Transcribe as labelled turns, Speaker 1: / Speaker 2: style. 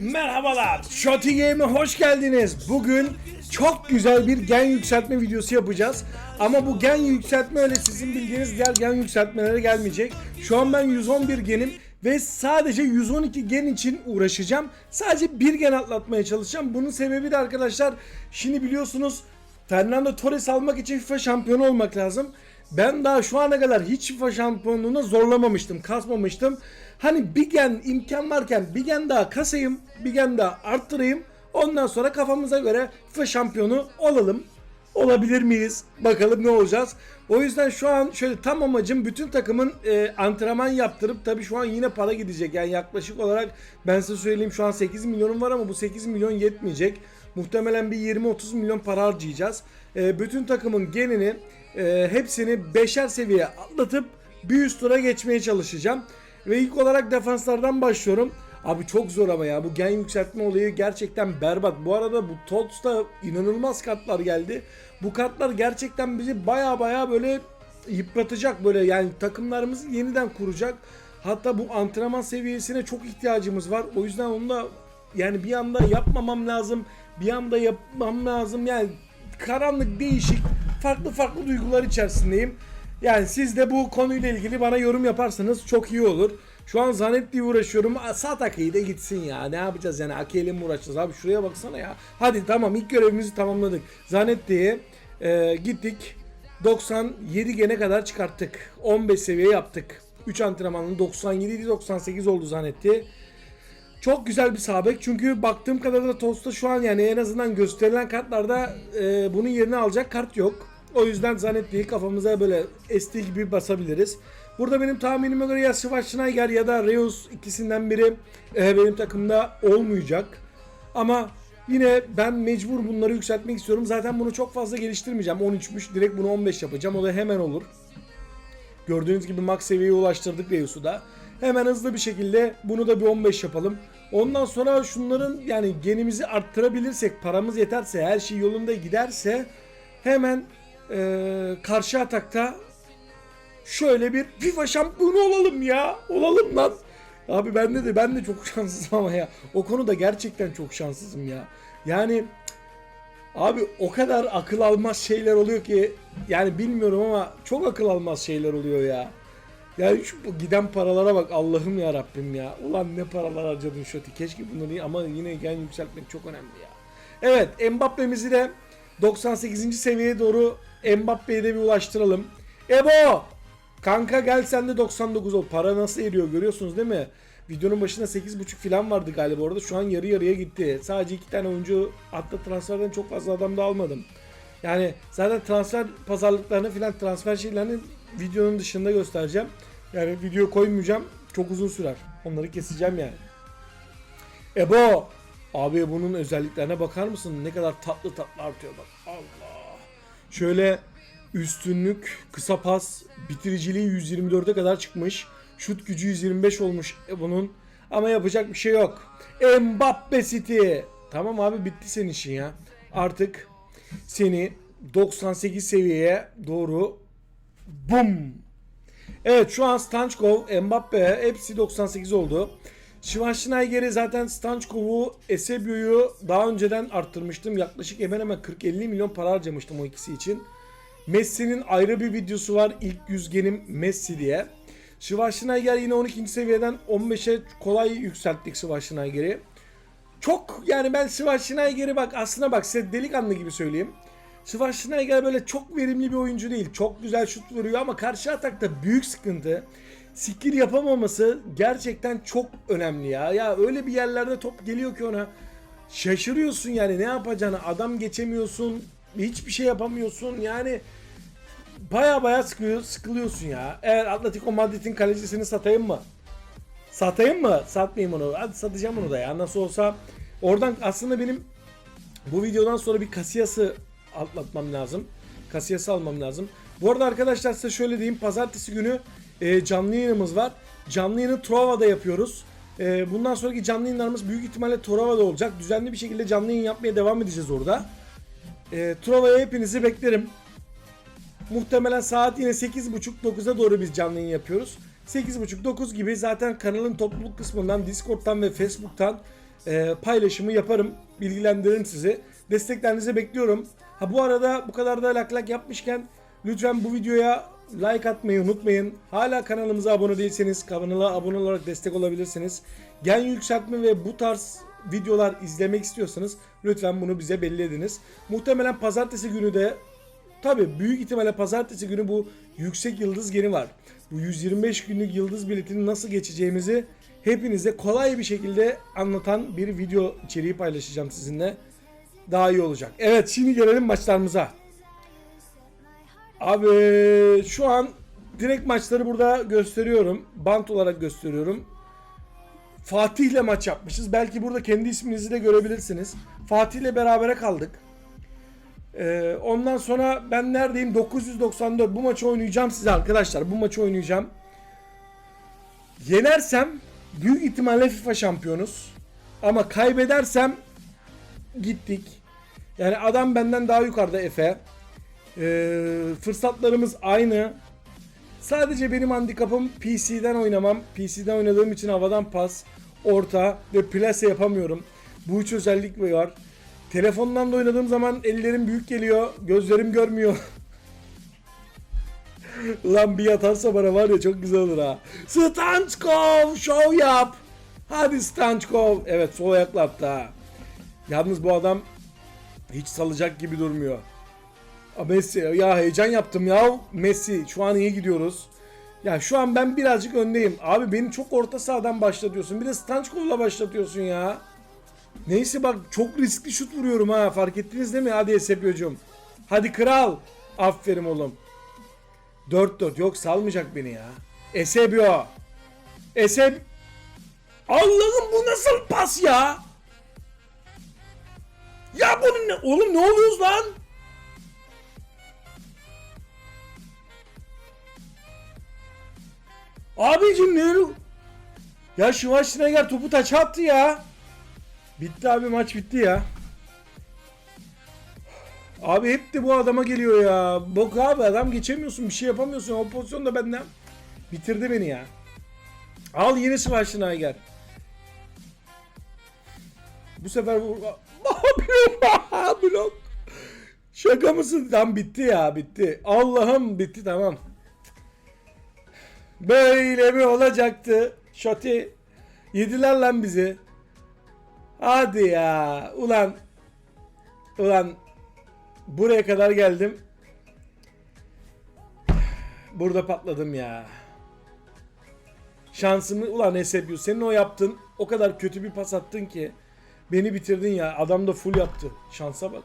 Speaker 1: Merhabalar, Shotty Game'e hoş geldiniz. Bugün çok güzel bir gen yükseltme videosu yapacağız. Ama bu gen yükseltme öyle sizin bildiğiniz diğer gen yükseltmelere gelmeyecek. Şu an ben 111 genim ve sadece 112 gen için uğraşacağım. Sadece bir gen atlatmaya çalışacağım. Bunun sebebi de arkadaşlar, şimdi biliyorsunuz Fernando Torres almak için FIFA şampiyonu olmak lazım. Ben daha şu ana kadar hiç FIFA şampiyonluğuna zorlamamıştım, kasmamıştım. Hani bir gen imkan varken bir gen daha kasayım, bir gen daha arttırayım. Ondan sonra kafamıza göre FIFA şampiyonu olalım. Olabilir miyiz? Bakalım ne olacağız. O yüzden şu an şöyle tam amacım bütün takımın e, antrenman yaptırıp tabii şu an yine para gidecek. Yani yaklaşık olarak ben size söyleyeyim şu an 8 milyonum var ama bu 8 milyon yetmeyecek. Muhtemelen bir 20-30 milyon para harcayacağız. E, bütün takımın genini e, hepsini beşer seviye atlatıp bir üst tura geçmeye çalışacağım. Ve ilk olarak defanslardan başlıyorum. Abi çok zor ama ya bu gen yükseltme olayı gerçekten berbat. Bu arada bu TOTS'ta inanılmaz kartlar geldi. Bu kartlar gerçekten bizi baya baya böyle yıpratacak böyle yani takımlarımızı yeniden kuracak. Hatta bu antrenman seviyesine çok ihtiyacımız var. O yüzden onu da yani bir anda yapmamam lazım. Bir anda yapmam lazım. Yani karanlık değişik farklı farklı duygular içerisindeyim. Yani siz de bu konuyla ilgili bana yorum yaparsanız çok iyi olur. Şu an Zanetti'ye uğraşıyorum. Sat Ake'yi de gitsin ya. Ne yapacağız yani? Ake'yle mi uğraşacağız? Abi şuraya baksana ya. Hadi tamam ilk görevimizi tamamladık. Zanetti'ye e, gittik. 97 gene kadar çıkarttık. 15 seviye yaptık. 3 antrenmanın 97 98 oldu Zanetti. Çok güzel bir sabek çünkü baktığım kadarıyla Tosta şu an yani en azından gösterilen kartlarda e, bunun yerini alacak kart yok. O yüzden Zanetti'yi kafamıza böyle esti gibi basabiliriz. Burada benim tahminime göre ya Schwarzenegger ya da Reus ikisinden biri e, benim takımda olmayacak. Ama yine ben mecbur bunları yükseltmek istiyorum. Zaten bunu çok fazla geliştirmeyeceğim. 13'müş direkt bunu 15 yapacağım. O da hemen olur. Gördüğünüz gibi max seviyeye ulaştırdık Reus'u da. Hemen hızlı bir şekilde bunu da bir 15 yapalım. Ondan sonra şunların yani genimizi arttırabilirsek, paramız yeterse, her şey yolunda giderse hemen eee, karşı atakta şöyle bir FIFA şampiyonu olalım ya. Olalım lan. Abi ben de ben de çok şanssızım ama ya. O konuda gerçekten çok şanssızım ya. Yani Abi o kadar akıl almaz şeyler oluyor ki yani bilmiyorum ama çok akıl almaz şeyler oluyor ya. Yani şu giden paralara bak Allah'ım ya Rabbim ya. Ulan ne paralar harcadın Şoti. Keşke bunları ama yine gen yükseltmek çok önemli ya. Evet Mbappe'mizi de 98. seviyeye doğru Mbappe'ye de bir ulaştıralım. Ebo! Kanka gel sen de 99 ol. Para nasıl eriyor görüyorsunuz değil mi? Videonun başında 8.5 falan vardı galiba orada. Şu an yarı yarıya gitti. Sadece iki tane oyuncu hatta transferden çok fazla adam da almadım. Yani zaten transfer pazarlıklarını filan transfer şeylerini videonun dışında göstereceğim. Yani video koymayacağım. Çok uzun sürer. Onları keseceğim yani. Ebo! Abi bunun özelliklerine bakar mısın? Ne kadar tatlı tatlı artıyor bak. Allah. Şöyle üstünlük, kısa pas, bitiriciliği 124'e kadar çıkmış. Şut gücü 125 olmuş bunun. Ama yapacak bir şey yok. Mbappe City. Tamam abi bitti senin işin ya. Artık seni 98 seviyeye doğru bum. Evet şu an Stanchkov, Mbappe hepsi 98 oldu. Schwarzenegger'i zaten Stanchkov'u, Eusebio'yu daha önceden arttırmıştım. Yaklaşık hemen hemen 40-50 milyon para harcamıştım o ikisi için. Messi'nin ayrı bir videosu var. İlk yüzgenim Messi diye. Schwarzenegger yine 12. seviyeden 15'e kolay yükselttik Schwarzenegger'i. Çok yani ben Schwarzenegger'i bak aslına bak size delikanlı gibi söyleyeyim. Schwarzenegger böyle çok verimli bir oyuncu değil. Çok güzel şut vuruyor ama karşı atakta büyük sıkıntı. Skill yapamaması gerçekten çok önemli ya. Ya öyle bir yerlerde top geliyor ki ona şaşırıyorsun yani ne yapacağını adam geçemiyorsun. Hiçbir şey yapamıyorsun. Yani baya baya sıkıyor, sıkılıyorsun ya. Eğer Atletico Madrid'in kalecisini satayım mı? Satayım mı? Satmayayım onu. Hadi satacağım onu da ya. Nasıl olsa oradan aslında benim bu videodan sonra bir Casillas'ı atlatmam lazım. Casillas'ı almam lazım. Bu arada arkadaşlar size şöyle diyeyim. Pazartesi günü e, canlı yayınımız var. Canlı yayını Trova'da yapıyoruz. E, bundan sonraki canlı yayınlarımız büyük ihtimalle Trova'da olacak. Düzenli bir şekilde canlı yayın yapmaya devam edeceğiz orada. E, Trova'ya hepinizi beklerim. Muhtemelen saat yine 8.30-9'a doğru biz canlı yayın yapıyoruz. 8.30-9 gibi zaten kanalın topluluk kısmından, Discord'dan ve Facebook'tan e, paylaşımı yaparım. Bilgilendiririm sizi. Desteklerinizi bekliyorum. Ha bu arada bu kadar da lak lak yapmışken lütfen bu videoya like atmayı unutmayın. Hala kanalımıza abone değilseniz kanala abone olarak destek olabilirsiniz. Gen yükseltme ve bu tarz videolar izlemek istiyorsanız lütfen bunu bize belli ediniz. Muhtemelen pazartesi günü de Tabi büyük ihtimalle pazartesi günü bu yüksek yıldız geni var. Bu 125 günlük yıldız biletini nasıl geçeceğimizi hepinize kolay bir şekilde anlatan bir video içeriği paylaşacağım sizinle. Daha iyi olacak. Evet şimdi gelelim maçlarımıza. Abi şu an direkt maçları burada gösteriyorum. Bant olarak gösteriyorum. Fatih'le maç yapmışız. Belki burada kendi isminizi de görebilirsiniz. Fatih'le berabere kaldık. Ee, ondan sonra ben neredeyim? 994. Bu maçı oynayacağım size arkadaşlar. Bu maçı oynayacağım. Yenersem büyük ihtimalle FIFA şampiyonuz. Ama kaybedersem gittik. Yani adam benden daha yukarıda Efe. Ee, fırsatlarımız aynı. Sadece benim handikapım PC'den oynamam. PC'den oynadığım için havadan pas, orta ve plase yapamıyorum. Bu üç özellik var. Telefondan da oynadığım zaman ellerim büyük geliyor. Gözlerim görmüyor. Lan bir atarsa bana var ya çok güzel olur ha. Stanchkov show yap. Hadi Stanchkov. Evet sol ayakla attı ha. Yalnız bu adam hiç salacak gibi durmuyor. Messi ya heyecan yaptım ya. Messi şu an iyi gidiyoruz. Ya şu an ben birazcık öndeyim. Abi beni çok orta sahadan başlatıyorsun. Bir de Stanchkov'la başlatıyorsun ya. Neyse bak çok riskli şut vuruyorum ha. Fark ettiniz değil mi? Hadi Esepio'cum. Hadi kral. Aferin oğlum. 4-4. Yok salmayacak beni ya. Esebio. Eseb... Allah'ım bu nasıl pas ya? Ya bunun ne? Oğlum ne oluyoruz lan? Abicim ne? Ya Schwarzenegger topu taça attı ya. Bitti abi maç bitti ya. Abi hep de bu adama geliyor ya. Bok abi adam geçemiyorsun bir şey yapamıyorsun. O pozisyonda benden bitirdi beni ya. Al yenisi başına gel. Bu sefer vur. Blok. Şaka mısın? Tam bitti ya bitti. Allah'ım bitti tamam. Böyle mi olacaktı? Şoti. Yediler lan bizi. Hadi ya. Ulan. Ulan. Buraya kadar geldim. Burada patladım ya. Şansımı ulan Esebiu senin o yaptın o kadar kötü bir pas attın ki beni bitirdin ya. Adam da full yaptı. Şansa bak.